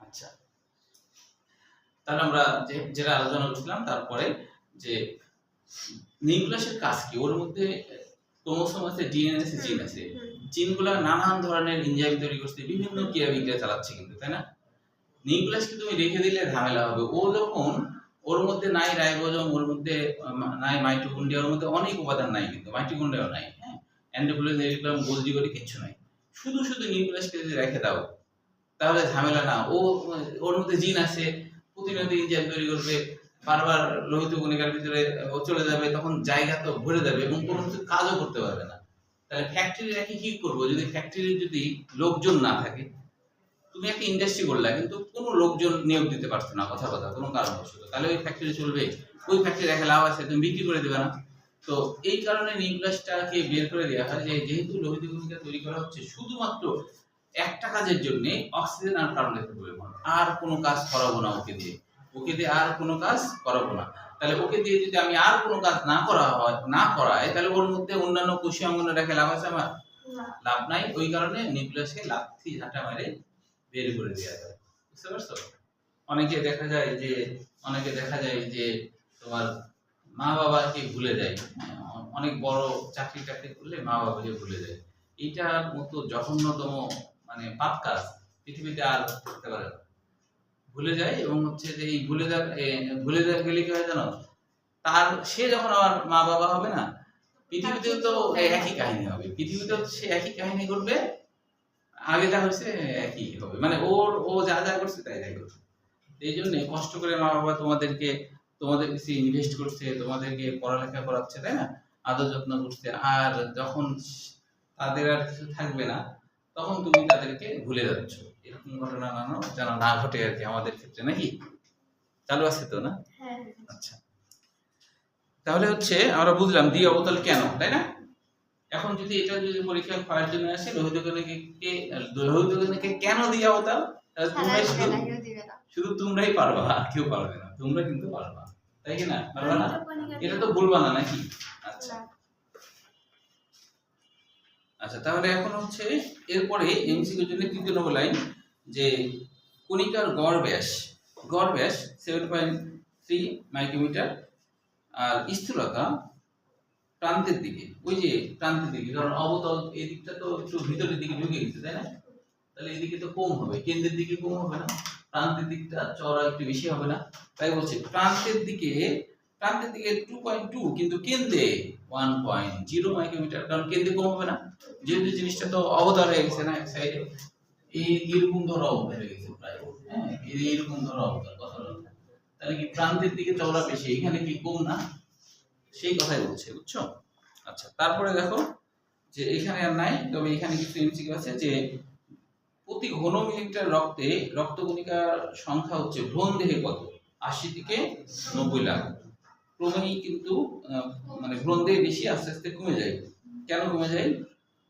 আচ্ছা। তাহলে আমরা যেটা আলোচনা করছিলাম তারপরে যে নিউক্লিয়াসের কাজ কি? ওর মধ্যে ক্রোমোসোম আছে ডিএনএ আছে জিন আছে। জিনগুলা নানান ধরনের এনজাইম তৈরি করছে বিভিন্ন ক্রিয়া বিক্রিয়া চালাচ্ছে কিন্তু তাই না? নিউক্লিয়াসকে তুমি রেখে দিলে ঝামেলা হবে। ও যখন ওর মধ্যে নাই রাইবোজোম ওর মধ্যে নাই মাইটোকন্ড্রিয়া ওর মধ্যে অনেক উপাদান নাই কিন্তু মাইটোকন্ড্রিয়াও নাই হ্যাঁ? অ্যান্ডোপ্লাজম গোলজি করে কিচ্ছু নাই। শুধু শুধু নিউক্লিয়াসকে যদি রেখে দাও তাহলে ঝামেলা না। ও, ওর মধ্যে জিন আছে, প্রতিনিয়ত এনজাইম তৈরি করবে, বারবার লোহিত কণিকার ভিতরে ও চলে যাবে, তখন জায়গা তো ভরে যাবে এবং কোনো কিছু কাজও করতে পারবে না। তাহলে ফ্যাক্টরি রেখে কি করব? যদি ফ্যাক্টরি যদি লোকজন না থাকে, তুমি একটা ইন্ডাস্ট্রি করলা, কিন্তু কোনো লোকজন নিয়োগ দিতে পারছ না, কথা কথা কোনো কারণ কারণবশত। তাহলে ওই ফ্যাক্টরি চলবে, ওই ফ্যাক্টরি রেখে লাভ আছে, তুমি বিক্রি করে দেবে না। তো এই কারণে নিউক্লিয়াসটাকে বের করে দেওয়া হয় যে, যেহেতু লোহিত কণিকা তৈরি করা হচ্ছে, শুধুমাত্র একটা কাজের জন্য অক্সিজেন আর কার্বন ডাইঅক্সাইড পরিমাণ আর কোনো কাজ করাবো না ওকে দিয়ে। ওকে দিয়ে আর কোনো কাজ করাবো না। তাহলে ওকে দিয়ে যদি আমি আর কোনো কাজ না করা হয় না করাই তাহলে ওর মধ্যে অন্যান্য কোষীয় অঙ্গনে রেখে লাভ আছে আমার? লাভ নাই। ওই কারণে নিউক্লিয়াসকে লাথি ঝাঁটা মারে বের করে দেওয়া যায়। বুঝতে পারছ? অনেকে দেখা যায় যে অনেকে দেখা যায় যে তোমার মা বাবাকে ভুলে যায়। অনেক বড় চাকরি টাকরি করলে মা বাবাকে ভুলে যায়। এইটার মতো জঘন্যতম মানে পাপ কাজ পৃথিবীতে আর করতে পারে না। ভুলে যায় এবং হচ্ছে যে এই ভুলে যা এ, ভুলে যা গেলে কি হয় জানো? তার সে যখন আমার মা বাবা হবে না পৃথিবীতেও তো একই কাহিনী হবে। পৃথিবীতেও সে একই কাহিনী করবে আগে যা হয়েছে একই হবে। মানে ওর ও যা যা করছে তাই তাই করছে। এই জন্য কষ্ট করে মা বাবা তোমাদেরকে তোমাদের কিছু ইনভেস্ট করছে তোমাদেরকে পড়ালেখা করাচ্ছে তাই না? আদর যত্ন করছে। আর যখন তাদের আর কিছু থাকবে না তখন তুমি তাদেরকে ভুলে যাচ্ছ। এরকম ঘটনা না যেন না ঘটে আর কি আমাদের ক্ষেত্রে নাকি? চালু আছে তো না? হ্যাঁ আচ্ছা। তাহলে হচ্ছে আমরা বুঝলাম দ্বি অবতল কেন তাই না? এখন যদি এটা যদি পরীক্ষা করার জন্য আসে লোহিত কণিকাকে লোহিত কণিকাকে কেন দ্বি অবতল? তাহলে তোমরাই শুধু শুধু তোমরাই পারবা আর কেউ পারবে না। তোমরা কিন্তু পারবা তাই কি না? পারবা না? এটা তো ভুলবা না নাকি? আচ্ছা। আচ্ছা তাহলে এখন হচ্ছে এরপরে এমসিকিউর জন্য তৃতীয় নম্বর লাইন যে কণিকার গড় ব্যাস। গড় ব্যাস সেভেন পয়েন্ট থ্রি মাইক্রোমিটার আর স্থূলতা প্রান্তের দিকে। ওই যে প্রান্তের দিকে কারণ অবতল, এই দিকটা তো একটু ভিতরের দিকে ঢুকে গেছে, তাই না? তাহলে এদিকে তো কম হবে, কেন্দ্রের দিকে কম হবে না, প্রান্তের দিকটা চড়া একটু বেশি হবে না। তাই বলছে প্রান্তের দিকে প্রান্তের দিকে টু পয়েন্ট টু কিন্তু কেন্দ্রে ওয়ান পয়েন্ট জিরো মাইক্রোমিটার কারণ কেন্দ্রে কম হবে না। যেহেতু জিনিসটা তো অবতার হয়ে গেছে না এক সাইডে এই এরকম ধরো অবতার হয়ে গেছে প্রায়। হ্যাঁ এইরকম ধরো অবতার কথা তাহলে কি প্রান্তের দিকে চওড়া বেশি? এখানে কি কম না? সেই কথাই বলছে, বুঝছ? আচ্ছা তারপরে দেখো যে এখানে আর নাই, তবে এখানে কিছু এমসিকিউ আছে যে প্রতি ঘন মিলিমিটার রক্তে, রক্তকণিকার সংখ্যা হচ্ছে ভ্রূণ দেহে কত? আশি থেকে নব্বই লাখ। ক্রমেই কিন্তু মানে দেহে বেশি আস্তে আস্তে কমে যায়। কেন কমে যায়?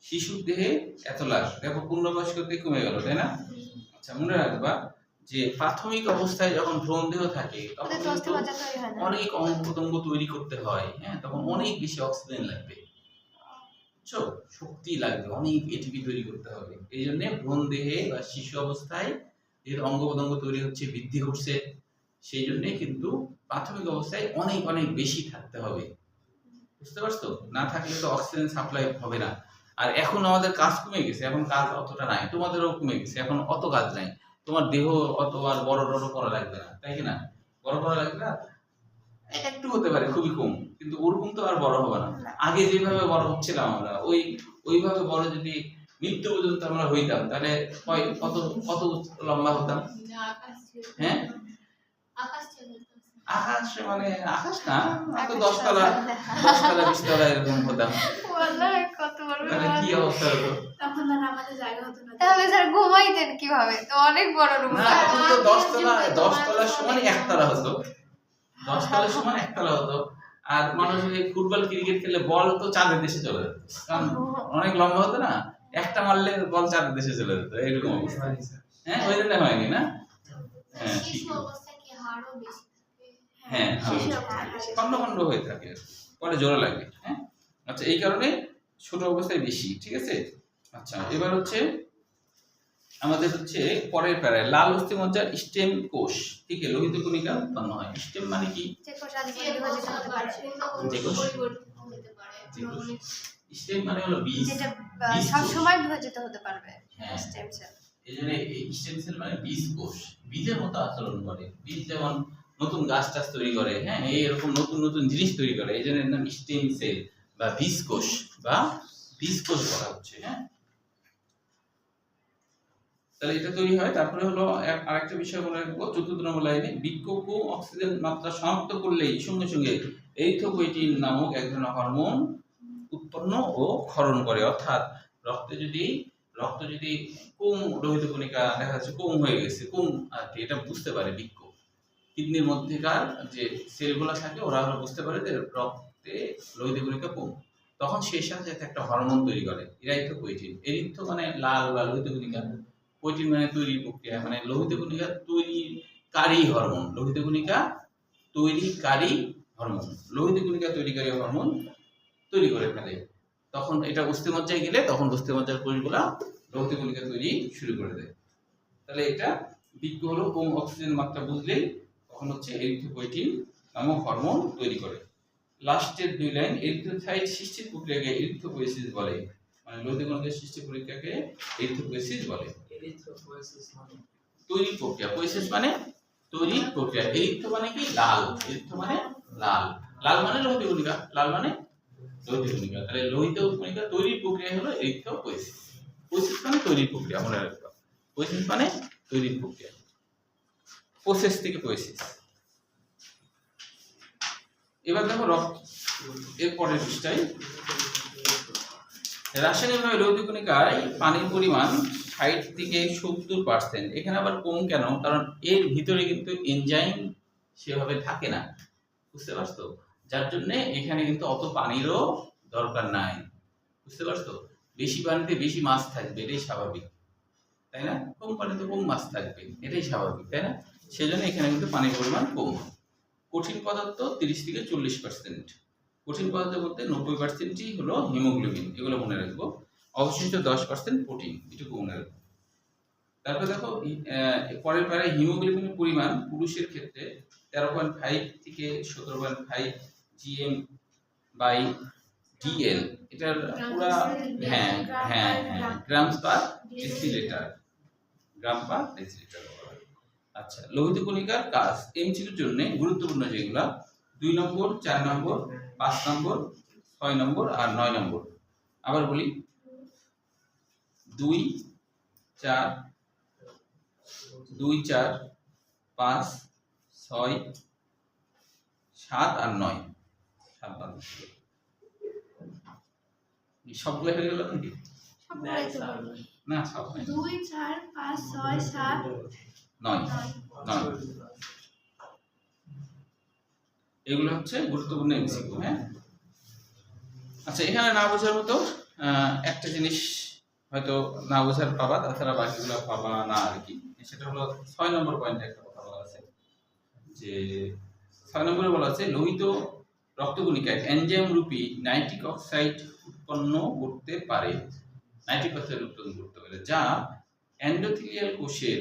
শিশুর দেহে এত লাখ দেখো পূর্ণবয়স্কতে কমে গেল তাই না? আচ্ছা মনে রাখবা যে প্রাথমিক অবস্থায় যখন ভ্রূণ দেহ থাকে তখন অনেক অঙ্গ প্রত্যঙ্গ তৈরি করতে হয় হ্যাঁ? তখন অনেক বেশি অক্সিজেন লাগবে। বুঝছ? শক্তি লাগবে অনেক এটিপি তৈরি করতে হবে। এই জন্য ভ্রূণ দেহে বা শিশু অবস্থায় যেহেতু অঙ্গ প্রত্যঙ্গ তৈরি হচ্ছে বৃদ্ধি ঘটছে সেই জন্য কিন্তু প্রাথমিক অবস্থায় অনেক অনেক বেশি থাকতে হবে। বুঝতে পারছ? না থাকলে তো অক্সিজেন সাপ্লাই হবে না। আর এখন আমাদের কাজ কমে গেছে এখন কাজ অতটা নাই তোমাদেরও কমে গেছে এখন অত কাজ নাই। তোমার দেহ অত আর বড় বড় করা লাগবে না তাই কি না? বড় করা লাগবে না? একটু হতে পারে খুবই কম কিন্তু ওরকম তো আর বড় হবে না। আগে যেভাবে বড় হচ্ছিলাম আমরা ওই ওইভাবে বড় যদি মৃত্যু পর্যন্ত আমরা হইতাম তাহলে কত কত লম্বা হতাম? হ্যাঁ? আকাশ মানে আকাশ না তো দশতলা দশতলা বিশতলা এরকম হতাম। ওয়াল্লাহি কত বড় তাহলে কি অবস্থা হতো? তখন আর আমাদের জায়গা হতো না। তাহলে স্যার ঘুমাইতেন কীভাবে? তো অনেক বড় রুম না তখন তো দশতলা দশতলার সমান একতলা হতো। দশতলার সমান একতলা হতো। আর মানুষ ফুটবল ক্রিকেট খেললে বল তো চাঁদের দেশে চলে যেত। কারণ অনেক লম্বা হতো না একটা মারলে বল চাঁদের দেশে চলে যেত। এরকম অবস্থা। হ্যাঁ ওই জন্য হয়নি না? হ্যাঁ ঠিক। কি বেশি? হ্যাঁ হ্যাঁ। খন্ড খন্ড হয়ে থাকে পরে জোড়া লাগে হ্যাঁ? আচ্ছা এই কারণে ছোট অবস্থায় বেশি ঠিক আছে? আচ্ছা এবার হচ্ছে আমাদের হচ্ছে পরের প্যারায় লাল অস্থিমজ্জার স্টেম কোষ থেকে লোহিত কণিকা উৎপন্ন হয়। স্টেম মানে কি? যে কোষ আদি বিভাজিত হতে পারে যে কোষ? হতে পারে যে কোষ? স্টেম মানে হলো বীজ সব কোষ। সময় বিভাজিত হতে পারবে হ্যাঁ। Stem cell. এই জন্য স্টেম সেল মানে বীজ কোষ। বীজের মতো আচরণ করে। বীজ যেমন নতুন গাছ টাছ তৈরি করে হ্যাঁ? এই এরকম নতুন নতুন জিনিস তৈরি করে, এই জন্য নাম স্টেম সেল বা বীজ কোষ বা বীজ কোষ বলা হচ্ছে হ্যাঁ? তাহলে এটা তৈরি হয়। তারপরে হলো আরেকটা বিষয় মনে রাখব, চতুর্থ নম্বর লাইনে বৃক্ষক অক্সিজেন মাত্রা সমাপ্ত করলেই সঙ্গে সঙ্গে এইথোপোয়েটিন নামক এক ধরনের হরমোন উৎপন্ন ও ক্ষরণ করে। অর্থাৎ রক্তে যদি, রক্ত যদি কম, লোহিত কণিকা দেখা যাচ্ছে কম হয়ে গেছে, কম আর কি, এটা বুঝতে পারে বৃক্ষ কিডনির মধ্যেকার যে সেলগুলো থাকে, ওরা হলো বুঝতে পারে যে রক্তে লোহিত কণিকা কম। তখন সেই সাথে সাথে একটা হরমোন তৈরি করে ইরাইথোপোয়েটিন এরিথ্রো মানে লাল বা লোহিত কণিকা পোয়েটিন মানে তৈরি প্রক্রিয়া মানে লোহিত কণিকা তৈরিকারী হরমোন। লোহিত কণিকা তৈরিকারী হরমোন। লোহিত কণিকা তৈরিকারী হরমোন তৈরি করে ফেলে। তখন এটা অস্থিমজ্জায় গেলে তখন অস্থিমজ্জার কোষগুলা লোহিত কণিকা তৈরি শুরু করে দেয়। তাহলে এটা বিজ্ঞ হলো কম অক্সিজেন মাত্রা বুঝলেই তখন হচ্ছে এরিথ্রোপয়েটিন নামক হরমোন তৈরি করে। লাস্টের দুই লাইন এরিথ্রোসাইট সৃষ্টির প্রক্রিয়াকে এরিথ্রোপোয়েসিস বলে। মানে লোহিত কণিকার সৃষ্টি প্রক্রিয়াকে এরিথ্রোপোয়েসিস বলে। তৈরি প্রক্রিয়া। পোয়েসিস মানে তৈরি প্রক্রিয়া। এরিথ্রো মানে কি? লাল। এরিথ্রো মানে লাল। লাল মানে লোহিত কণিকা। লাল মানে লোহিত কণিকা। তাহলে লোহিত কণিকা তৈরির প্রক্রিয়া হলো এরিথ্রোপোয়েসিস পোয়েসিস মানে তৈরি প্রক্রিয়া মনে রাখবা। পোয়েসিস মানে তৈরির প্রক্রিয়া। প্রসেস থেকে পোয়েসিস এবার দেখো রক্ত, এর পরের রাসায়নিকভাবে লোহিত কণিকায় পানির পরিমাণ ষাট থেকে সত্তর পার্সেন্ট এখানে আবার কম কেন? কারণ এর ভিতরে কিন্তু এনজাইম সেভাবে থাকে না। বুঝতে পারছ? যার জন্যে এখানে কিন্তু অত পানিরও দরকার নাই। বুঝতে পারছ? বেশি পানিতে বেশি মাছ থাকবে, এটাই স্বাভাবিক। তাই না? কম পানিতে কম মাছ থাকবে, এটাই স্বাভাবিক, তাই না? সেজন্য এখানে কিন্তু পানির পরিমাণ কম কঠিন পদার্থ তিরিশ থেকে চল্লিশ পার্সেন্ট কঠিন পদার্থ বলতে নব্বই পার্সেন্টই হলো হিমোগ্লোবিন, এগুলো মনে রাখব। অবশিষ্ট দশ পার্সেন্ট প্রোটিন এটুকু মনে রাখব। তারপর দেখো পরের প্যারায় হিমোগ্লোবিনের পরিমাণ পুরুষের ক্ষেত্রে তেরো পয়েন্ট ফাইভ থেকে সতেরো point five G M by D L এটার পুরা হ্যাঁ হ্যাঁ হ্যাঁ grams per decilitre gram per decilitre আচ্ছা লোহিত কণিকার কাজ এমসিকিউর জন্য গুরুত্বপূর্ণ যেগুলা দুই নম্বর চার নম্বর পাঁচ নম্বর ছয় নম্বর আর নয় নম্বর। আবার বলি দুই চার দুই চার পাঁচ ছয় সাত আর নয়। সাত বাদ সবগুলো হয়ে গেল নাকি। না সব দুই চার পাঁচ ছয় সাত নয় নয় এগুলো হচ্ছে গুরুত্বপূর্ণ এমসিকিউ হ্যাঁ? আচ্ছা এখানে না বোঝার মতো একটা জিনিস হয়তো না বোঝার পাবা, তাছাড়া বাকিগুলো পাবা না আর কি। সেটা হলো ছয় নম্বর পয়েন্টে একটা কথা বলা আছে, যে ছয় নম্বরে বলা আছে, লোহিত রক্তকণিকায় এনজাইম রূপী নাইট্রিক অক্সাইড উৎপন্ন করতে পারে। নাইট্রিক অক্সাইড উৎপন্ন করতে পারে, যা এন্ডোথিলিয়াল কোষের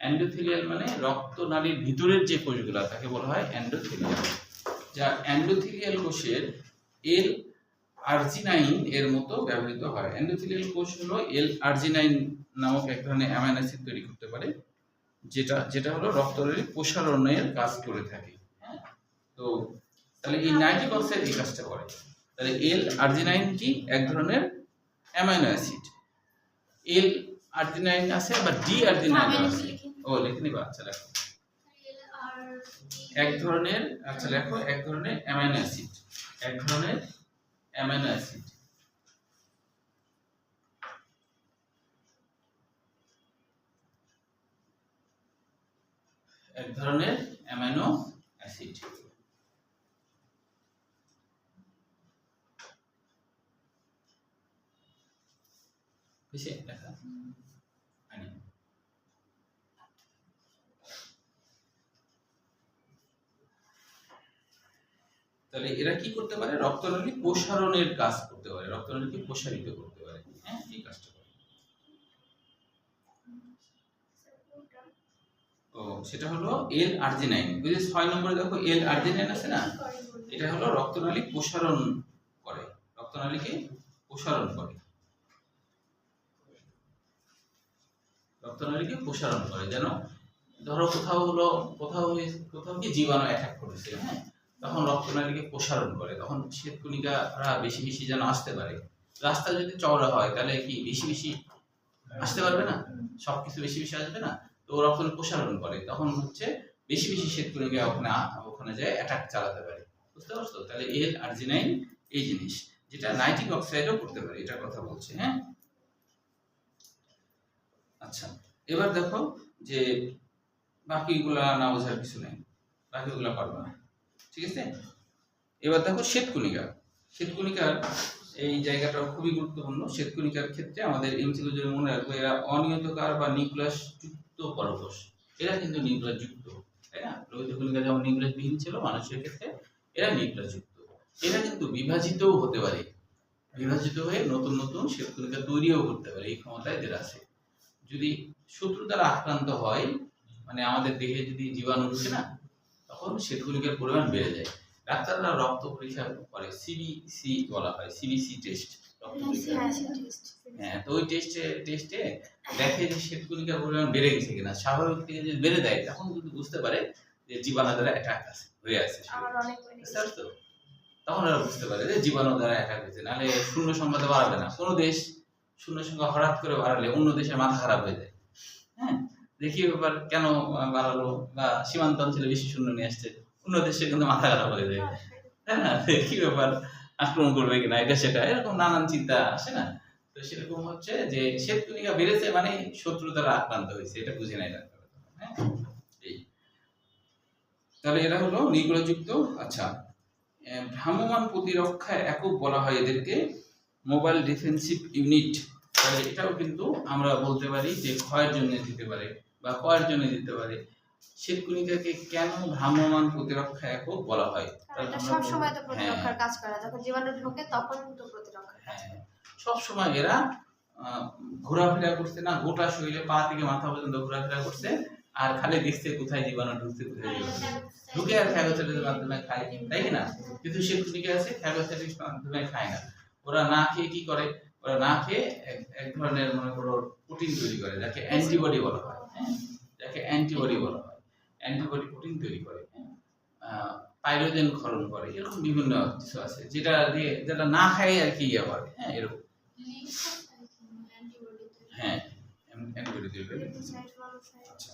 এন্ডোথিলিয়াল মানে রক্তনালীর ভিতরের যে কোষগুলো, তাকে বলা হয় এন্ডোথিলিয়াল যা এন্ডোথিলিয়াল কোষের এল আর্জিনাইন এর মতো ব্যবহৃত হয়। এন্ডোথিলিয়াল কোষ হলো এল আর্জিনাইন নামক এক ধরনের অ্যামাইনো অ্যাসিড তৈরি করতে পারে, যেটা যেটা হলো রক্তনালীর প্রসারণের কাজ করে থাকে। হ্যাঁ? তো তাহলে এই নাইট্রিক অক্সাইড এই কাজটা করে। তাহলে এল আর্জিনাইন কি? এক ধরনের অ্যামাইনো অ্যাসিড। এল আর্জিনাইন আছে, আবার ডি আর্জিনাইন আছে। ও লিখে নিবা আচ্ছা লেখো। এক ধরনের আচ্ছা লেখো এক ধরনের অ্যামাইনো অ্যাসিড। এক ধরনের অ্যামাইনো অ্যাসিড। এক ধরনের অ্যামাইনো অ্যাসিড। বেশি লেখা আনি তাহলে এরা কি করতে পারে? রক্তনালী প্রসারণের কাজ করতে পারে। রক্তনালীকে প্রসারিত করতে পারে। হ্যাঁ এই কাজটা করে। ও, সেটা হলো এল আর্জিনাইন যে ছয় নম্বরে দেখো এল আর্জিনাইন আছে না? এটা হলো রক্তনালী প্রসারণ করে। রক্তনালীকে প্রসারণ করে। রক্তনালীকে প্রসারণ করে। যেন ধরো কোথাও হলো, কোথাও কোথাও কি জীবাণু অ্যাটাক করেছে হ্যাঁ? তখন রক্তনালীকে প্রসারণ করে। তখন শ্বেতকণিকারা বেশি বেশি যেন আসতে পারে। রাস্তা যদি চওড়া হয়, তাহলে কি বেশি বেশি আসতে পারবে না? সবকিছু বেশি বেশি আসবে না? তো ও রক্তনালী প্রসারণ করে। তখন হচ্ছে বেশি বেশি শ্বেতকণিকা ওখানে ওখানে যায় অ্যাটাক চালাতে পারে। বুঝতে পারছ? তাহলে এল আর্জিনাইন এই জিনিস। যেটা নাইট্রিক অক্সাইডও করতে পারে, এটার কথা বলছে হ্যাঁ? আচ্ছা এবার দেখো যে বাকিগুলা না বোঝার কিছু নেই। বাকিগুলা পারবে না। ঠিক আছে? এবার দেখো শ্বেতকণিকা শ্বেতকণিকার এই জায়গাটা খুবই গুরুত্বপূর্ণ। শ্বেতকণিকার ক্ষেত্রে আমাদের এমসিকিউ যদি মনে রাখব এরা অনিয়তকার বা নিউক্লিয়াস যুক্ত পরকোষ। এরা কিন্তু নিউক্লিয়াস যুক্ত তাই না? লোহিত কণিকা যেমন নিউক্লিয়াস বিহীন ছিল মানুষের ক্ষেত্রে, এরা নিউক্লিয়াস যুক্ত এরা কিন্তু বিভাজিতও হতে পারে। বিভাজিত হয়ে নতুন নতুন শ্বেতকণিকা তৈরিও করতে পারে এই ক্ষমতা এদের আছে। যদি শত্রু দ্বারা আক্রান্ত হয় মানে আমাদের দেহে যদি জীবাণু ঢুকে না তখন শ্বেতকণিকার পরিমাণ বেড়ে যায়। ডাক্তাররা রক্ত পরীক্ষা করে সিবিসি বলা হয় সিবিসি টেস্ট রক্ত পরীক্ষা হ্যাঁ। হ্যাঁ তো ওই টেস্টে টেস্টে দেখে যে পরিমাণ বেড়ে গেছে কিনা স্বাভাবিক থেকে যদি বেড়ে দেয় তখন কিন্তু বুঝতে পারে যে জীবাণু দ্বারা অ্যাটাক আছে হয়ে আছে? তখন ওরা বুঝতে পারে যে জীবাণু দ্বারা অ্যাটাক হয়েছে নাহলে শূন্য সংখ্যাতে বাড়াবে না। কোনো দেশ শূন্য সংখ্যা হঠাৎ করে বাড়ালে অন্য দেশের মাথা খারাপ হয়ে যায়। হ্যাঁ দেখি ব্যাপার কেন বাড়ালো বা সীমান্ত অঞ্চলে বেশি শূন্য নিয়ে আসছে। অন্য দেশে কিন্তু মাথা খারাপ হয়ে যায়। তাই কি ব্যাপার আক্রমণ করবে কিনা এটা সেটা। এরকম নানান চিন্তা আসে না? তো সেরকম হচ্ছে যে শ্বেতকণিকা বেড়েছে মানে শত্রু দ্বারা আক্রান্ত হয়েছে এটা বুঝে নাই হ্যাঁ? তাহলে এরা হলো নিগ্রহযুক্ত আচ্ছা আহ, ভ্রাম্যমাণ প্রতিরক্ষা একক বলা হয় এদেরকে মোবাইল ডিফেন্সিভ ইউনিট। তাহলে এটাও কিন্তু আমরা বলতে পারি যে ক্ষয়ের জন্য দিতে পারে। বা ক্ষয়ের জন্য দিতে পারে। শ্বেতকণিকাকে কেন ভ্রাম্যমাণ প্রতিরক্ষা একক বলা হয়? সব সময় তো হ্যাঁ। প্রতিরক্ষার কাজ করে। যখন জীবাণু ঢোকে তখন তো প্রতিরক্ষার কাজ হ্যাঁ। সব সময় এরা ঘোরাফেরা করছে না গোটা শরীরে পা থেকে মাথা পর্যন্ত ঘোরাফেরা করছে আর খালি দেখছে কোথায় জীবাণু ঢুকছে কোথায় জীবাণু ঢুকে আর ফ্যাগোসাইটিসের মাধ্যমে খায় তাই না? কিন্তু সে ঢুকে আছে? ফ্যাগোসাইটিস মাধ্যমে খায় না। ওরা না খেয়ে কি করে? ওরা না খেয়ে এক এক ধরনের মনে করো প্রোটিন তৈরি করে যাকে অ্যান্টিবডি বলা হয়। যাকে অ্যান্টিবডি বলা হয়। অ্যান্টিবডি প্রোটিন তৈরি করে। পাইরোজেন ক্ষরণ করে, এরকম বিভিন্ন কিছু আছে, যেটা দিয়ে যেটা না খায় আর কি ইয়ে করে। হ্যাঁ এরকম। হ্যাঁ আচ্ছা।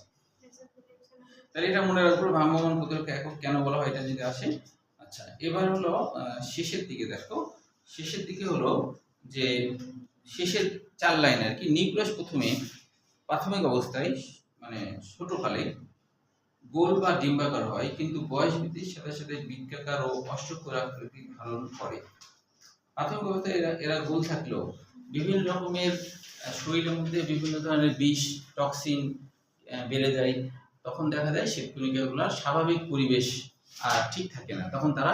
তাহলে এটা মনে রাখব, ভ্রাম্যমাণ প্রতিরক্ষা একক কেন বলা হয় এটা যদি আসে? আচ্ছা এবার হলো শেষের দিকে দেখো। শেষের দিকে হলো যে, শেষের চার লাইন আর কি, নিউক্লিয়াস প্রথমে প্রাথমিক অবস্থায় মানে ছোটকালে গোল বা ডিম্বাকার হয়, কিন্তু বয়স বৃদ্ধির সাথে সাথে বৃত্তাকার ও অষ্টকর আকৃতি ধারণ করে। প্রাথমিক অবস্থায় এরা এরা গোল থাকলেও বিভিন্ন রকমের শরীরের মধ্যে বিভিন্ন ধরনের বিষ, টক্সিন বেড়ে যায়। তখন দেখা যায় শ্বেতকণিকাগুলোর স্বাভাবিক পরিবেশ আর ঠিক থাকে না। তখন তারা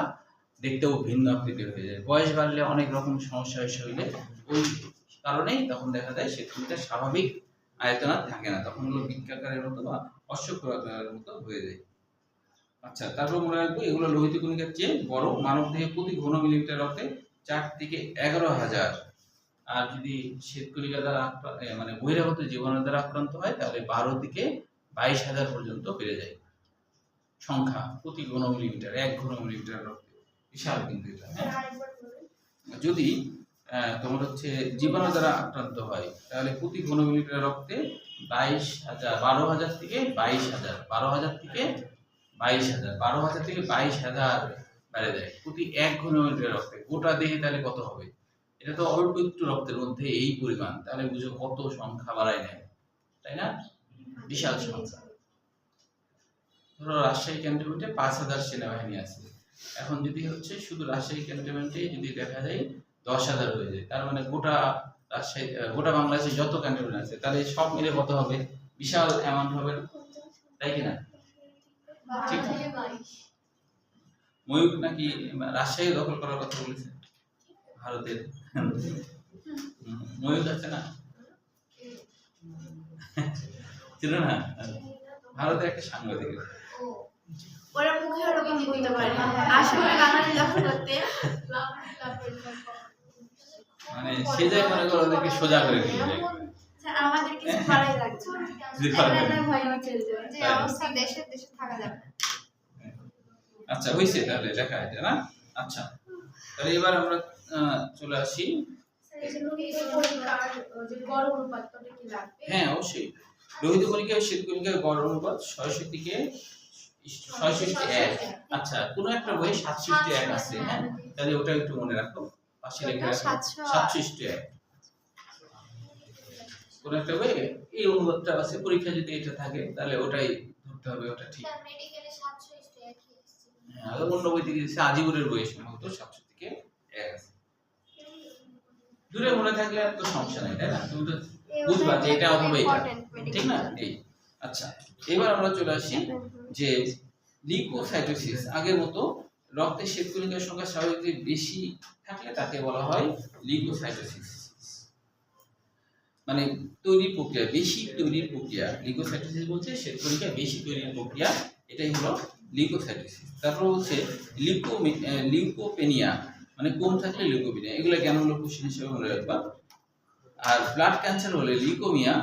দেখতেও ভিন্ন আকৃতির হয়ে যায়। বয়স বাড়লে অনেক রকম সমস্যা হয় শরীরে। ওই কারণেই তখন দেখা যায় শ্বেতকণিকা স্বাভাবিক আয়তন আর থাকে না তখন হলো বৃক্ষাকারের মতো বা অশ্বক্ষরাকারের মতো হয়ে যায়। আচ্ছা তারপর মনে রাখব এগুলো লোহিত কণিকার চেয়ে বড় মানব দেহে প্রতি ঘন মিলিমিটার রক্তে চার থেকে এগারো হাজার। আর যদি শ্বেতকণিকা দ্বারা মানে বহিরাগত জীবাণু দ্বারা আক্রান্ত হয় তাহলে বারো থেকে বাইশ হাজার পর্যন্ত বেড়ে যায়। সংখ্যা প্রতি ঘন মিলিমিটার এক ঘন মিলিমিটার রক্তে। বিশাল কিন্তু এটা হ্যাঁ? যদি আহ, তোমার হচ্ছে জীবাণু দ্বারা আক্রান্ত হয়। তাহলে প্রতি ঘন মিলিমিটার রক্তে বাইশ হাজার, বারো হাজার থেকে বাইশ হাজার, বারো হাজার থেকে বাইশ হাজার, বারো হাজার থেকে বাইশ হাজার বেড়ে যায় প্রতি এক ঘন মিলিমিটার রক্তে। গোটা দেহে তাহলে কত হবে? এটা তো অল্প একটু রক্তের মধ্যে এই পরিমাণ। তাহলে বুঝো কত সংখ্যা বাড়ায় নেয়, তাই না? বিশাল সংখ্যা। ধরো রাজশাহী ক্যান্টনমেন্টে পাঁচ হাজার সেনাবাহিনী আছে। এখন যদি হচ্ছে শুধু রাজশাহী ক্যান্টনমেন্টে যদি দেখা যায় দশ হাজার হয়ে যায়। তার মানে গোটা রাজশাহী গোটা বাংলাদেশে যত ক্যান্টনমেন্ট আছে, তাহলে সব মিলে কত হবে? বিশাল অ্যামাউন্ট হবে, তাই কিনা? ঠিক। ময়ূর নাকি রাজশাহী দখল করার কথা বলেছে? ভারতের। ময়ূর আছে না? ছিল না? ভারতের একটা সাংবাদিক ওরা মুখে ওরকম বলতে পারে। আসলে বাঙালি যখন করতে। মানে সে যায় মনে করো ওদেরকে সোজা করে নিয়ে যায় আমাদের কিছু করাই লাগছে। না। যদি পারবে না। আমরা ভয় চলে যাবে যে অবস্থা দেশে দেশে থাকা যাবে আচ্ছা হয়েছে তাহলে লেখা আছে না? আচ্ছা তাহলে এবার আমরা চলে আসি। হ্যাঁ অবশ্যই। লোহিত কণিকা ও শ্বেত কণিকার গড় অনুপাত ছয়শো থেকে ছয়ষট্টি এক। আচ্ছা কোনো একটা বই সাতষট্টি এক আছে হ্যাঁ। তাহলে ওটা একটু মনে রাখো। পাশে লিখে রাখো সাতশো সাতষট্টি এক একটা বই এই অনুপাতটা আছে পরীক্ষা যদি এটা থাকে তাহলে ওটাই ধরতে হবে ওটা ঠিক। মেডিকেলে হ্যাঁ অন্য বই থেকে বই সম্ভবত সাতশো থেকে এক আছে। দূরে মনে থাকলে আর তো সমস্যা নাই তাই না? তুমি তো বুঝবা যে এটা অথবা এটা। ঠিক না? এই আচ্ছা এবার আমরা চলে আসি যে লিউকোসাইটোসিস আগের মতো রক্তে শ্বেতকণিকার সংখ্যা স্বাভাবিক বেশি থাকলে তাকে বলা হয় লিউকোসাইটোসিস মানে তৈরির প্রক্রিয়া, বেশি তৈরির প্রক্রিয়া লিউকোসাইটোসিস বলছে শ্বেতকণিকা বেশি তৈরির প্রক্রিয়া, এটাই হলো লিউকোসাইটোসিস তারপর হচ্ছে লিউকো লিউকোপেনিয়া মানে কম থাকলে লিউকোপেনিয়া, এগুলো কেন হলো কোশ্চেন হিসেবে মনে রাখবা আর ব্লাড ক্যান্সার হলে লিউকোমিয়া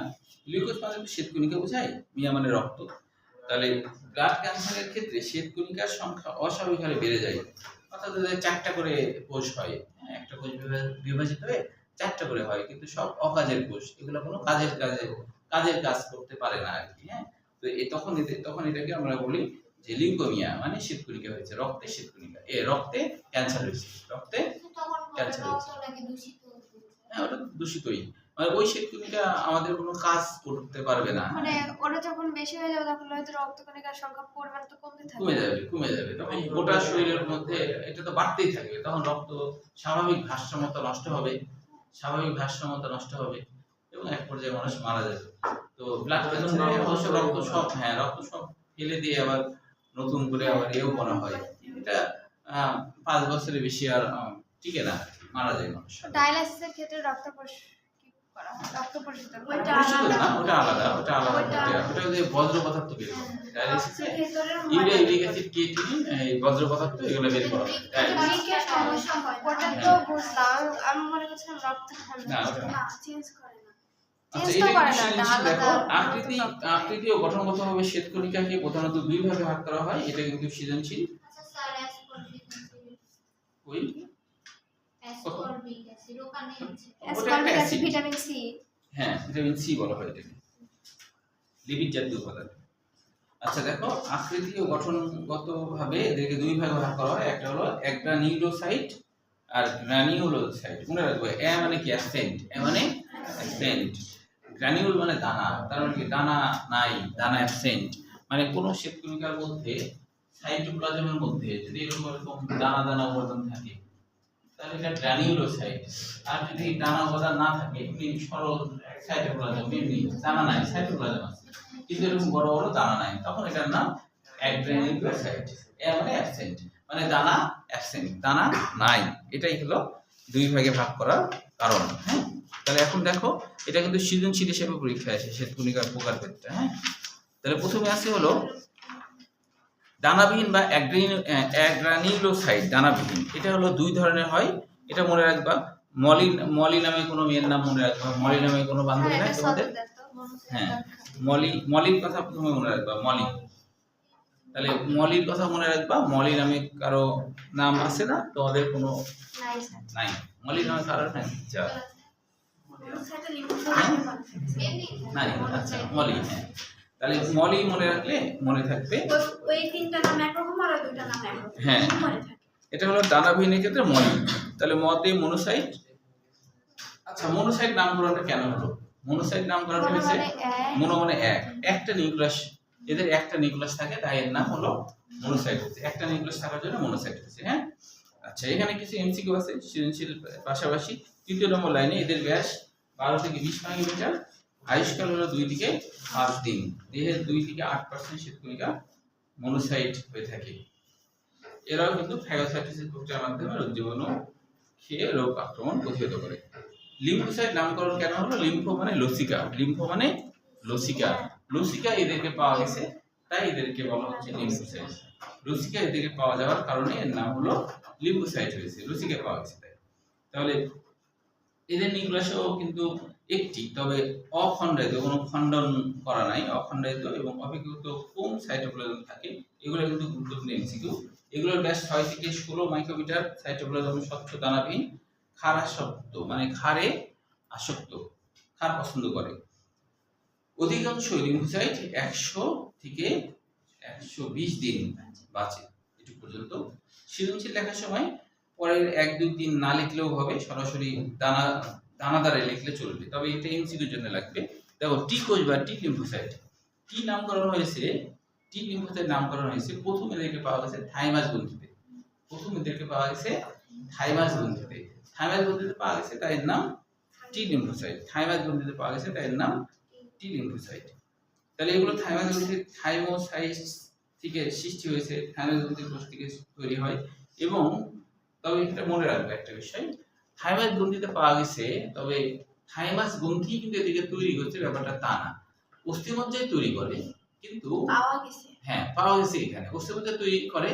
লিউকোস মানে শ্বেতকণিকা বোঝায়, মিয়া মানে রক্ত। তাহলে ব্লাড ক্যান্সারের ক্ষেত্রে শ্বেতকণিকার সংখ্যা অস্বাভাবিক হারে বেড়ে যায়। অর্থাৎ চারটা করে কোষ হয়। হ্যাঁ একটা কোষ বিভা- বিভাজিত হয়ে চারটা করে হয় কিন্তু সব অকাজের কোষ। এগুলো কোনো কাজের কাজে কাজের কাজ করতে পারে না আর কি হ্যাঁ? তো এ তখন এতে তখন এটাকে আমরা বলি যে লিউকোমিয়া মানে শ্বেতকণিকা হয়েছে রক্তে শ্বেতকণিকা এ রক্তে ক্যান্সার হয়েছে রক্তে ক্যান্সার হয়েছে। হ্যাঁ ওটা দূষিতই। মানে ওই শ্বেতকণিকা আমাদের কোনো কাজ করতে পারবে না। মানে ওরা যখন বেশি হয়ে যাবে তখন হয়তো রক্তকণিকার সংখ্যা পরিমাণ তো কমতে থাকবে। কমে যাবে কমে যাবে। তখন গোটা শরীরের মধ্যে এটা তো বাড়তেই থাকবে। তখন রক্ত স্বাভাবিক ভারসাম্যতা নষ্ট হবে স্বাভাবিক ভারসাম্যতা নষ্ট হবে এবং এক পর্যায়ে মানুষ মারা যাবে। তো ব্লাড ক্যান্সারে অবশ্য রক্ত সব হ্যাঁ রক্ত সব ফেলে দিয়ে আবার নতুন করে আবার এও করা হয়। এটা আহ, পাঁচ বছরের বেশি আর আহ, টিকে না মারা যায় মানুষ। ডায়ালাইসিসের ক্ষেত্রে রক্ত করা হয়? রক্ত পরিশোধন ওইটা হয়। ওটা আলাদা ওটা আলাদা ওটা যে বজ্র পদার্থ বের করে ডায়ালিসিসে ইউরিয়া ইউরিক অ্যাসিড কেটিন এই বজ্র পদার্থ এগুলো বের করা হয় ডায়ালিসিস সমস্যা হয়। ওটা তো বুঝলাম আমি মনে করছিলাম রক্ত না, ওটা না। না চেঞ্জ করে না আচ্ছা চেঞ্জ তো এটা করে একটু না, এটা সৃজনশীল দেখো আলাদা আকৃতি আকৃতি ও গঠনগতভাবে শ্বেতকণিকাকে প্রধানত দুই ভাগে ভাগ করা হয় এটা কিন্তু সৃজনশীল আচ্ছা ওই অ্যাসকর্বিক অ্যাসিড ওখানে আছে ওটা একটা ascorbic acid acid vitamin C হ্যাঁ ভিটামিন সি বলা হয় এটাকে। লিপিড জাতীয় উপাদান আচ্ছা দেখো আকৃতি ও গঠনগতভাবে এদেরকে দুই ভাগে ভাগ করা হয়। একটা হলো একটা নিউরোসাইট আর গ্রানিউলোসাইট মনে রাখবে এ মানে কি? অ্যাসেন্ট এ মানে অ্যাসেন্ট গ্রানিউল মানে দানা তার মানে কি? দানা নাই দানা অ্যাবসেন্ট মানে কোনো শ্বেতকণিকার মধ্যে সাইটোপ্লাজমের মধ্যে যদি এরকম এরকম দানা দানা উপাদান থাকে তাহলে এটা গ্রানিউলোসাইট। আর যদি দানা উপাদান না থাকে, এমনি সরল সাইটোপ্লাজম, এমনি দানা নাই, সাইটোপ্লাজম আছে। কিন্তু এরকম বড় বড় দানা নাই, তখন এটার নাম অ্যাগ্রানিউলোসাইট এ মানে অ্যাবসেন্ট মানে দানা অ্যাবসেন্ট দানা নাই। এটাই হলো দুই ভাগে ভাগ করার কারণ হ্যাঁ? তাহলে এখন দেখো, এটা কিন্তু সৃজনশীল হিসেবে আসে শ্বেতকণিকার প্রকার ক্ষেত্রে হ্যাঁ? তাহলে প্রথমে আসে হলো দানাবিহীন বা অ্যাগ্রানিউলোসাইট দানাবিহীন। এটা হলো দুই ধরনের হয়। এটা মনে রাখবা মলি মলি নামে কোনো মেয়ের নাম মনে রাখবা মলি নামে কোনো বান্ধবী হ্যাঁ নাই তোমাদের? হ্যাঁ মলি মলির কথা প্রথমে মনে রাখবা মলি। তাহলে মলির কথা মনে রাখবা মলি নামে কারও নাম আছে না তোমাদের কোনো নাই মলি নামে কারও নাই? যা। এমনি নাই আচ্ছা মলি হ্যাঁ। তাহলে মলি মনে রাখলে মনে থাকবে। ওই- তিনটা নাম একরকম আর দুইটা নাম একরকম। হ্যাঁ। মনে থাকে। এটা হলো দানাবিহীনের ক্ষেত্রে মলি তাহলে মতে মনোসাইট। আচ্ছা মনোসাইট নামকরণটা কেন হলো? মনোসাইট নামকরণ মনে হয়েছে মানে মনো মানে এক। একটা নিউক্লিয়াস এদের একটা নিউক্লিয়াস থাকে তাই এর নাম হলো মনোসাইট হচ্ছে। একটা নিউক্লিয়াস থাকার জন্য মনোসাইট হচ্ছে হ্যাঁ? আচ্ছা এখানে কিছু এমসিকিউ আছে সৃজনশীল পাশাপাশি। তৃতীয় নম্বর লাইনে এদের ব্যাস বারো থেকে বিশ মাইক্রোমিটার আয়ুষ্কাল হলো দুই থেকে আট দিন। দেহের দুই থেকে আট পার্সেন্ট শীতকণিকা মনোসাইট হয়ে থাকে। এরাও কিন্তু ফ্যাগোসাইটোসিস প্রক্রিয়ার মাধ্যমে রোগ জীবাণু খেয়ে রোগ আক্রমণ প্রতিহত করে। লিম্ফোসাইট নামকরণ কেন হলো? লিম্ফো মানে লসিকা। লিম্ফো মানে লসিকা। লুসিকা এদেরকে পাওয়া গেছে, তাই এদেরকে বলা হচ্ছে লিম্ফোসাইট লুসিকা এদেরকে পাওয়া যাওয়ার কারণে এর নাম হলো লিম্ফোসাইট হয়েছে। লুসিকা পাওয়া গেছে তাই। তাহলে এদের নিউক্লিয়াসও কিন্তু একটি, তবে অখণ্ডায়িত, কোনো খণ্ডন করা নাই, অখণ্ডায়িত এবং অপেক্ষাকৃত কম সাইটোপ্লাজম থাকে, এগুলো কিন্তু গুরুত্বপূর্ণ এমসিকিউ এগুলোর ব্যাস ছয় থেকে ষোলো মাইক্রোমিটার সাইটোপ্লাজম স্বচ্ছ দানাবিহীন ক্ষার আসক্ত মানে ক্ষারে আসক্ত, ক্ষার পছন্দ করে। অধিকাংশ লিম্ফোসাইট একশো থেকে একশো বিশ দিন বাঁচে, এটুকু পর্যন্ত। সৃজনশীল লেখার সময় পরের এক, দুই দিন না লিখলেও হবে, সরাসরি দানা দানাদারে লিখলে চলবে। তবে এটা এমসিকিউর জন্য লাগবে। দেখো, টি কোষ বা টি লিম্ফোসাইট। টি নামকরণ হয়েছে, টি লিম্ফোসাইট নামকরণ হয়েছে, প্রথম এদেরকে পাওয়া গেছে থাইমাস গ্রন্থিতে। প্রথম এদেরকে পাওয়া গেছে থাইমাস গ্রন্থিতে। থাইমাস গ্রন্থিতে পাওয়া গেছে তাই এর নাম টি লিম্ফোসাইট। থাইমাস গ্রন্থিতে পাওয়া গেছে তাই এর নাম টি লিম্ফোসাইট। তাহলে এগুলো থাইমাস গ্রন্থির থাইমোসাইট থেকে সৃষ্টি হয়েছে, থাইমাস গ্রন্থির কোষ থেকে তৈরি হয়। এবং তবে এটা মনে রাখবে একটা বিষয় থাইমাস গ্রন্থিতে পাওয়া গেছে তবে থাইমাস গ্রন্থি কিন্তু এদিকে তৈরি করছে ব্যাপারটা তা না। অস্থিমজ্জায় তৈরি করে কিন্তু পাওয়া গেছে। হ্যাঁ পাওয়া গেছে এখানে। অস্থিমজ্জা তৈরি করে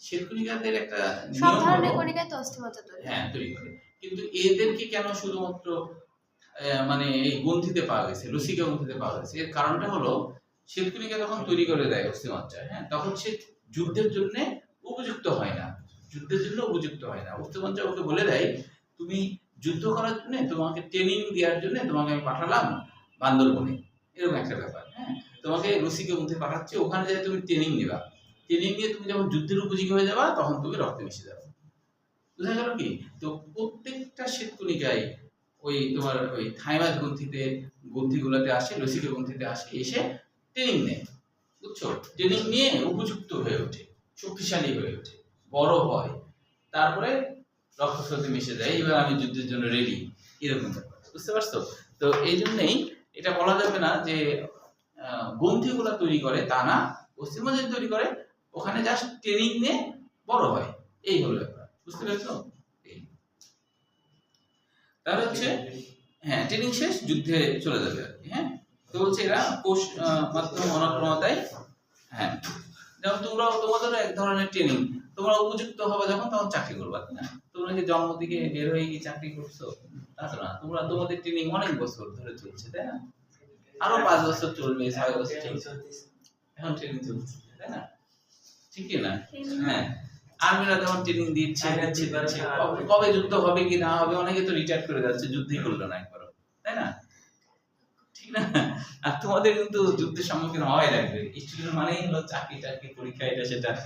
শ্বেতকণিকাদের একটা সব ধরনের কণিকায় তো অস্থিমজ্জা তৈরি হ্যাঁ। তৈরি করে। কিন্তু এদেরকে কেন শুধুমাত্র মানে এই গ্রন্থিতে পাওয়া গেছে লসিকা গ্রন্থিতে পাওয়া গেছে? এর কারণটা হলো শ্বেতকণিকা যখন তৈরি করে দেয় অস্থিমজ্জা হ্যাঁ তখন সে যুদ্ধের জন্য উপযুক্ত হয় না। যুদ্ধের জন্য উপযুক্ত হয় না। অস্থিমজ্জা ওকে বলে দেয় তুমি যুদ্ধ করার জন্য, তোমাকে ট্রেনিং দেওয়ার জন্য তোমাকে আমি পাঠালাম বান্দরবনে। এরকম একটা ব্যাপার হ্যাঁ? তোমাকে রসিকে মধ্যে পাঠাচ্ছে, ওখানে যাই তুমি ট্রেনিং নেবা। ট্রেনিং নিয়ে তুমি যখন যুদ্ধের উপযোগী হয়ে যাবা, তখন তুমি রক্তে মিশে যাবে। বুঝা গেল কি? তো প্রত্যেকটা শ্বেতকণিকায় ওই তোমার ওই থাইমাস গ্রন্থিতে, গ্রন্থিগুলোতে আসে লসিকা গ্রন্থিতে আসে, এসে ট্রেনিং নেয়। বুঝছ? ট্রেনিং নিয়ে উপযুক্ত হয়ে ওঠে, শক্তিশালী হয়ে ওঠে, বড় হয়। তারপরে রক্তস্রোতে মিশে যায় এবার আমি যুদ্ধের জন্য রেডি এরকম বুঝতে পারছ? তো এই জন্যই এটা বলা যাবে না যে গ্রন্থিগুলো তৈরি করে তা না পশ্চিমবঙ্গে তৈরি করে ওখানে জাস্ট ট্রেনিং নিয়ে বড় হয়। এই হলো ব্যাপার। বুঝতে পেরেছ। তাহলে হচ্ছে হ্যাঁ ট্রেনিং শেষ যুদ্ধে চলে যাবে আর কি হ্যাঁ? তো বলছে এরা কোষ মাধ্যম অনাক্রমতায় হ্যাঁ। যেমন তোমরাও তোমাদেরও এক ধরনের ট্রেনিং তোমরা উপযুক্ত হবে যখন তখন চাকরি করবা তাই না তোমরা কি জন্ম থেকে বের হয়ে গিয়ে চাকরি করছ? তা তো না। তোমরা তোমাদের ট্রেনিং অনেক বছর ধরে চলছে তাই না? আরও পাঁচ বছর চলবে ছয় বছর চলবে। এখন ট্রেনিং চলছে তাই না? ঠিক না? হ্যাঁ। আর্মিরা যেমন ট্রেনিং দিচ্ছে কবে- কবে যুদ্ধ হবে কি না হবে অনেকে তো রিটায়ার করে যাচ্ছে যুদ্ধই করল না একবারও তাই না? ঠিক না? আর তোমাদের কিন্তু যুদ্ধের সম্মুখীন হওয়াই লাগবে। স্টুডেন্ট মানেই হলো চাকরি টাকরি পরীক্ষা এটা সেটা।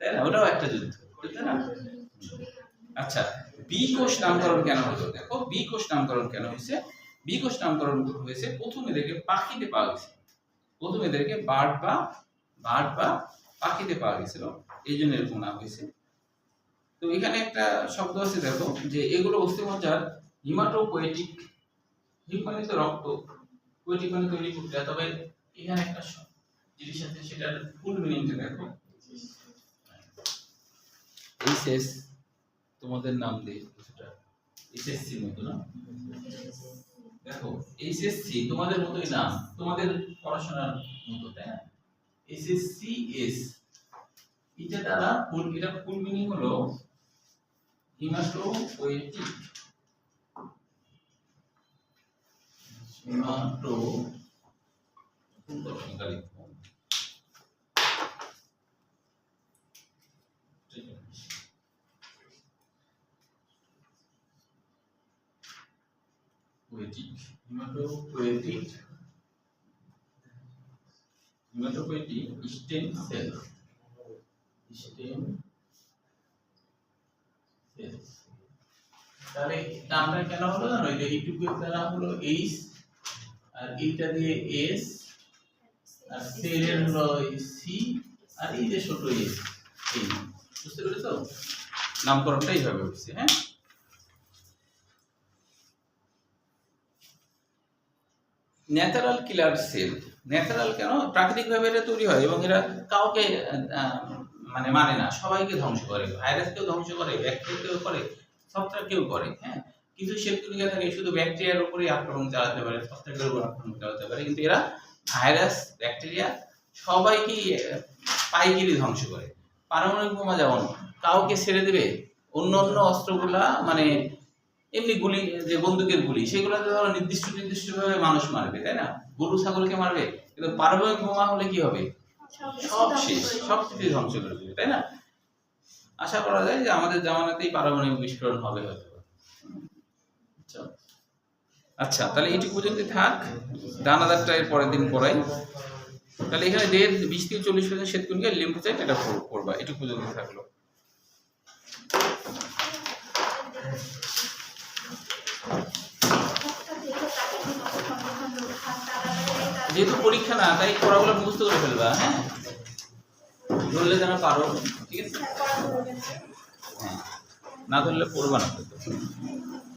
তাই না? ওটাও একটা যুদ্ধ বুঝতে না? আচ্ছা বি কোষ নামকরণ কেন হলো? দেখো, বি কোষ নামকরণ কেন হয়েছে? বি কোষ নামকরণ হয়েছে, প্রথম এদেরকে পাখিতে পাওয়া গেছে। প্রথম এদেরকে বার্ড বা বার্ড বা পাখিতে পাওয়া গেছিল। এই জন্য এরকম নাম হয়েছে। তো এখানে একটা শব্দ আছে, দেখো, যে এগুলো অস্থিমজ্জার হিমাটোপোয়েটিক হিমানিত রক্ত পোয়েটিক মানে তৈরি করতে তবে এখানে একটা জিনিস আছে, সেটার ফুল মিনিংটা দেখো। এইচএস তোমাদের নাম দিয়ে সেটা, এসএসসি মতো না? দেখো এইচএসসি তোমাদের মতোই নাম তোমাদের পড়াশোনার মতো, তাই না? এসএসসি এস, এটা দ্বারা ফুল, এটা ফুল মিনিং হলো হিমাটোপোয়েটিক হিমাটো ফুল দর্শনকারী ঠিক আছে poietic haematopoietic haematopoietic stem cell stem cell তাহলে নামটা কেন হলো জানো? এই যে এইটুকুর দ্বারা হলো এইচ আর এইটা দিয়ে এস আর সেলের হলো সি আর এই যে ছোট এস এই। বুঝতে পেরেছ? নামকরণটা এইভাবে হচ্ছে হ্যাঁ? ন্যাচারাল কিলার সেল ন্যাচারাল কেন? প্রাকৃতিকভাবে এটা তৈরি হয় এবং এরা কাউকে মানে মানে না, সবাইকে ধ্বংস করে। ভাইরাসকেও ধ্বংস করে, ব্যাকটেরিয়াকেও করে ছত্রাককেও করে হ্যাঁ? কিন্তু সেগুলিকে থাকে, শুধু ব্যাকটেরিয়ার উপরেই আক্রমণ চালাতে পারে ছত্রাকের উপর আক্রমণ চালাতে পারে, কিন্তু এরা ভাইরাস, ব্যাকটেরিয়া সবাইকে পাইকিরি ধ্বংস করে। পারমাণবিক বোমা যেমন কাউকে ছেড়ে দেবে। অন্য অন্য অস্ত্রগুলা মানে এমনি গুলি, যে বন্দুকের গুলি, সেগুলোতে ধরো নির্দিষ্ট, নির্দিষ্টভাবে মানুষ মারবে, তাই না? গরু, ছাগলকে মারবে, কিন্তু পারমাণবিক বোমা হলে কি হবে? সব শেষ, সব কিছু ধ্বংস করে দেবে, তাই না? আশা করা যায় যে আমাদের জামানাতেই পারমাণবিক বিস্ফোরণ হবে হয়তো। আচ্ছা। আচ্ছা তাহলে এইটুকু পর্যন্ত থাক। দানাদারটা এর পরের দিন পড়াই। তাহলে এখানে দেড়, বিশ থেকে চল্লিশ পার্সেন্ট শ্বেতকণিকা লিম্ফোসাইট এটা পড়- পড়বা, এটুকু পর্যন্ত থাকল। যেহেতু পরীক্ষা না তাই পড়াগুলো মুখস্থ করে ফেলবা হ্যাঁ? ধরলে যেন পারো ঠিক আছে? হ্যাঁ না ধরলে পড়বা না।